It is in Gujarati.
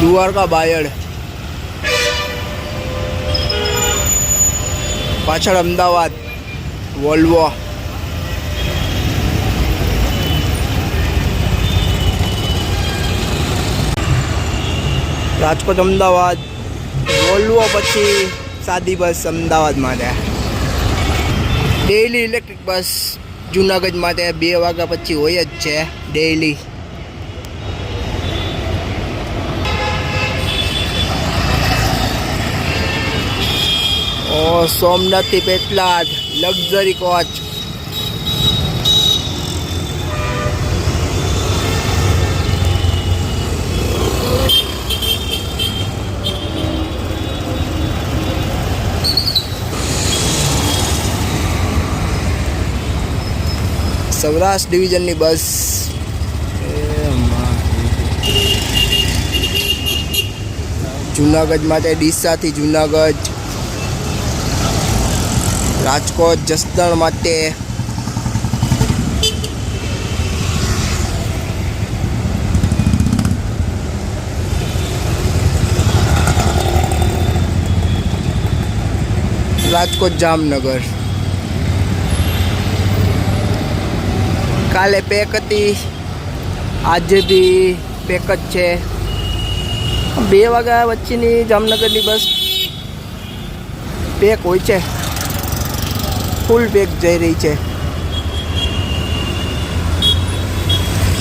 દ્વારકા બાયડ. પાછળ અમદાવાદ, વોલ્વો. રાજકોટ, અમદાવાદ, વોલ્વો પછી સાદી બસ અમદાવાદ માટે. ડેઈલી ઇલેક્ટ્રિક બસ જુનાગઢ માટે બે વાગ્યા પછી હોય જ છે ડેઈલી ઓ સોમનાથથી પેટલાદ લક્ઝરી કોચ સૌરાષ્ટ્ર ડિવિઝનની બસ. જુનાગઢ માટે ડીસાથી જુનાગઢ. રાજકોટ, જસદણ માટે. રાજકોટ જામનગર. કાલે પેક હતી. આજે બી પેક જ છે. બે વાગ્યા વચ્ચેની જામનગરની બસ. પેક હોય છે. ફૂલ બેગ જઈ રહી છે.